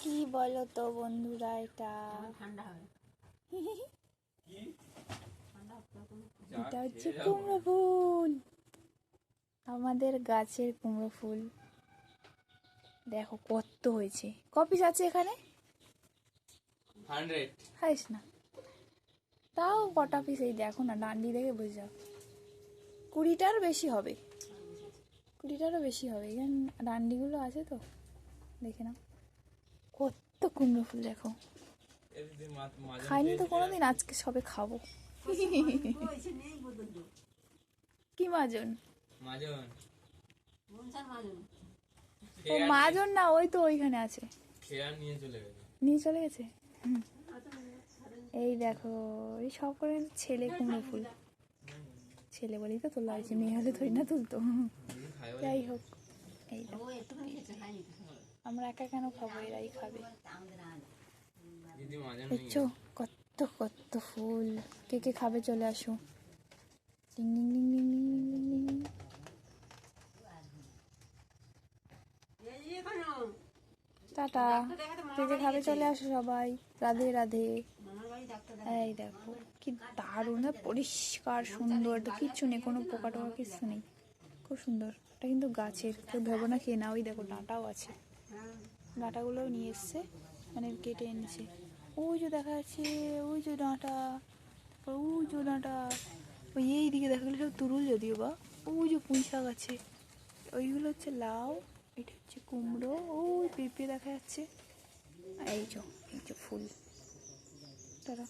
কি বলো তো বন্ধুরা এটা? ঠান্ডা এটা হচ্ছে কুমড়ো ফুল। আমাদের গাছের কুমড়ো ফুল। দেখো কত হয়েছে। কপিস আছে এখানে? খাইস না। তাও কটা পিস এই দেখো না ডান্ডি দেখে বুঝে যাও। কুড়িটার বেশি হবে। কুড়িটারও বেশি হবে। এখানে ডান্ডিগুলো আছে তো। দেখে নাও। কত কুমড়ো ফুল দেখো। খাইনি তো কোনোদিন, আজকে সবে খাব। কি মাজন? ও মাজন না, ওই তো ওইখানে আছে। নিয়ে চলে গেছে। এই দেখো, এই সব করে ছেলে কুমড়ো ফুল। ছেলে বলেই তো তোলা হয়েছে, মেয়ে হলে ধরি না তুলতো। যাই হোক, এই দেখো। আমরা একা কেন খাব? এরাই খাবে। দেখছ কত কত ফুল। কে কে খাবে চলে আসো। Ding tata. কে কে খাবে চলে আসো সবাই। রাধে রাধে। এই দেখো কি দারুণ পরিষ্কার সুন্দর। তো কিচ্ছু নেই কোনো পোকা টোকা কিচ্ছু নেই। খুব সুন্দর। এটা কিন্তু গাছের। কেউ ভেবো না খেয়ে না ওই দেখো ডাঁটাও আছে। ডাঁটাগুলোও নিয়ে এসছে মানে কেটে এনেছে। ওই যে দেখা যাচ্ছে, ওই যে ডাঁটা, তারপর ওই যে ডাঁটা, ওই এই দিকে দেখা গেলে সব তুরুল যদিও বা, ওই যে পুঁই শাক আছে, ওইগুলো হচ্ছে লাউ, এটা হচ্ছে কুমড়ো, ওই পেঁপে দেখা যাচ্ছে। এই যে এই যে ফুল। তারা